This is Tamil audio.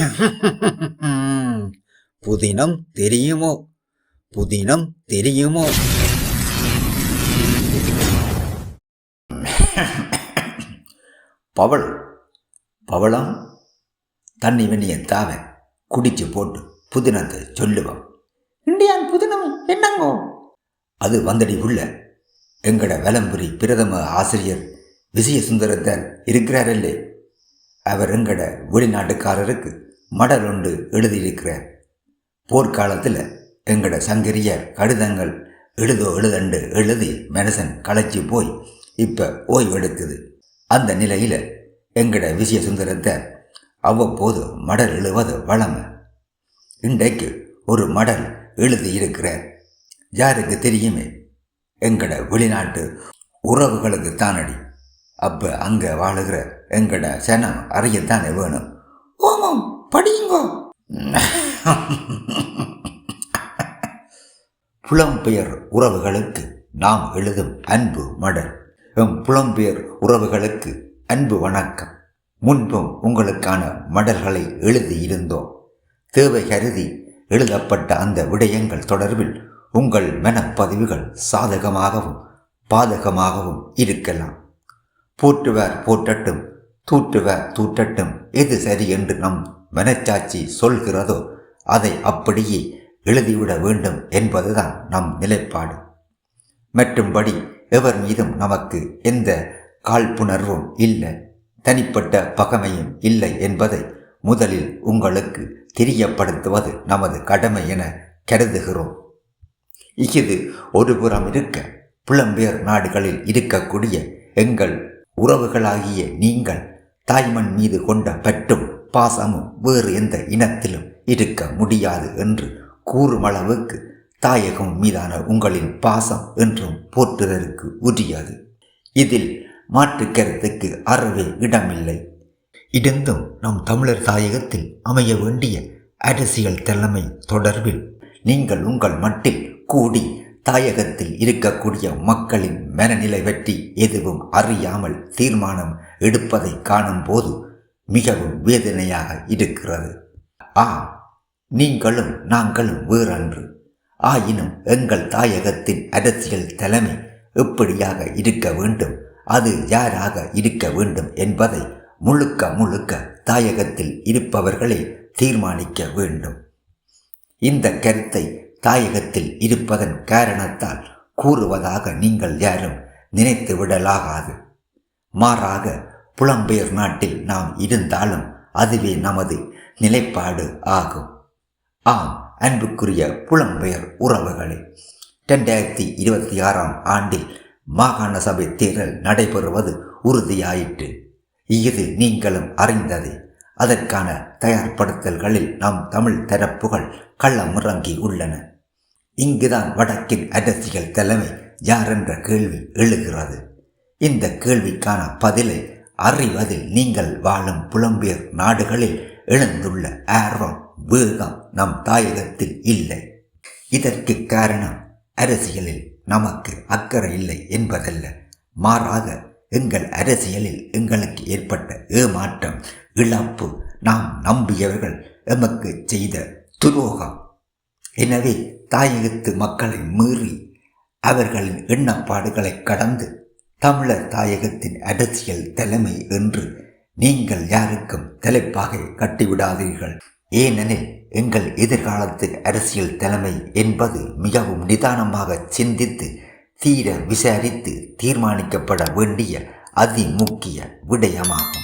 புதினம் தெரியுமோ? புதினம் தெரியுமோ? பவள் பவளம் தண்ணி வெண்ணிய தாவன் குடிச்சு போட்டு புதினத்தை சொல்லுவான். இண்டியான் புதினம் என்னங்கோ? அது வந்தடி உள்ள எங்கட வலம்புரி பிரதம ஆசிரியர் விஜயசுந்தரத்தார் இருக்கிறாரல்லே அவர் எங்கட வெளிநாட்டுக்காரருக்கு மடல் ஒன்று எழுதியிருக்கிறார் போர்க்காலத்தில் எங்கட சங்கரிய கடிதங்கள் எழுதோ எழுதண்டு எழுதி மனுஷன் களைச்சி போய் இப்போ ஓய்வெடுக்குது. அந்த நிலையில் எங்கட விஜயசுந்தரத்தை அவ்வப்போது மடல் எழுவது வளமை. இன்றைக்கு ஒரு மடல் எழுதி இருக்கிறார் யாருக்கு தெரியுமே? எங்கட வெளிநாட்டு உறவுகளுக்கு தானடி. அப்போ அங்கே வாழுகிற எங்கட சனம் அறியத்தானே வேணும்? ஓமம்! படியுங்கோ. புலம்பெயர் உறவுகளுக்கு நாம் எழுதும் அன்பு மடல். எம் புலம்பெயர் உறவுகளுக்கு அன்பு வணக்கம். முன்பும் உங்களுக்கான மடல்களை எழுதியிருந்தோம் தேவை கருதி எழுதப்பட்ட அந்த விடயங்கள் தொடர்பில் உங்கள் மனப்பதிவுகள் சாதகமாகவும் பாதகமாகவும் இருக்கலாம். போற்றுவார் போற்றட்டும் தூற்றுவார் தூற்றட்டும் எது சரி என்று நம் மனச்சாட்சி சொல்கிறதோ அதை அப்படியே எழுதிவிட வேண்டும் என்பதுதான் நம் நிலைப்பாடு. மற்றும்படி எவர் மீதும் நமக்கு எந்த காழ்ப்புணர்வும் இல்லை. தனிப்பட்ட பகமையும் இல்லை என்பதை முதலில் உங்களுக்கு தெரியப்படுத்துவது நமது கடமை என கருதுகிறோம். இது ஒருபுறம் இருக்க புலம்பெயர் நாடுகளில் இருக்கக்கூடிய எங்கள் உறவுகளாகிய நீங்கள் தாய்மண் மீது கொண்ட பற்றும் பாசமும் வேறு எந்த இனத்திலும் இருக்க முடியாது என்று கூறும் அளவுக்கு தாயகம் மீதான உங்களின் பாசம் என்றும் போற்றுதலுக்கு உரியது. இதில் மாற்று கருத்துக்கு அறவே இடமில்லை. இருந்தும் நம் தமிழர் தாயகத்தில் அமைய வேண்டிய அரசியல் தலைமை தொடர்பில் நீங்கள் உங்கள் மட்டில் கூடி தாயகத்தில் இருக்கக்கூடிய மக்களின் மனநிலை பற்றி எதுவும் அறியாமல் தீர்மானம் எடுப்பதை காணும்போது மிகவும் வேதனையாக இருக்கிறது. ஆ நீங்களும் நாங்களும் வேறன்று. ஆயினும் எங்கள் தாயகத்தின் அரசியல் தலைமை எப்படியாக இருக்க வேண்டும்? அது யாராக இருக்க வேண்டும் என்பதை முழுக்க முழுக்க தாயகத்தில் இருப்பவர்களே தீர்மானிக்க வேண்டும். இந்த கருத்தை தாயகத்தில் இருப்பதன் காரணத்தால் கூறுவதாக நீங்கள் யாரும் நினைத்து விடலாகாது. மாறாக புலம்பெயர் நாட்டில் நாம் இருந்தாலும் அதுவே நமது நிலைப்பாடு ஆகும். ஆம் அன்புக்குரிய புலம்பெயர் உறவுகளே ரெண்டாயிரத்தி இருபத்தி ஆறாம் ஆண்டில் மாகாண சபை தேர்தல் நடைபெறுவது உறுதியாயிற்று. இது நீங்களும் அறிந்ததே. அதற்கான தயார்படுத்தல்களில் நம் தமிழ் தரப்புகள் கள்ளமுறங்கி உள்ளன. இங்குதான் வடக்கின் அரசியல் தலைமை யார் என்ற கேள்வி எழுகிறது. இந்த கேள்விக்கான பதிலை அறிவதில் நீங்கள் வாழும் புலம்பெயர் நாடுகளில் எழுந்துள்ள ஆர்வம் வேகம் நம் தாயகத்தில் இல்லை. இதற்கு காரணம் அரசியலில் நமக்கு அக்கறை இல்லை என்பதல்ல. மாறாக எங்கள் அரசியலில் எங்களுக்கு ஏற்பட்ட ஏமாற்றம் இழப்பு நாம் நம்பியவர்கள் எமக்கு செய்த துரோகம். எனவே தாயகத்து மக்களை மீறி அவர்களின் எண்ணப்பாடுகளை கடந்து தமிழர் தாயகத்தின் அரசியல் தலைமை என்று நீங்கள் யாருக்கும் தலைப்பாக கட்டிவிடாதீர்கள். ஏனெனில் எங்கள் எதிர்காலத்து அரசியல் தலைமை என்பது மிகவும் நிதானமாக சிந்தித்து தீர விசாரித்து தீர்மானிக்கப்பட வேண்டிய அதிமுக்கிய விடயமாகும்.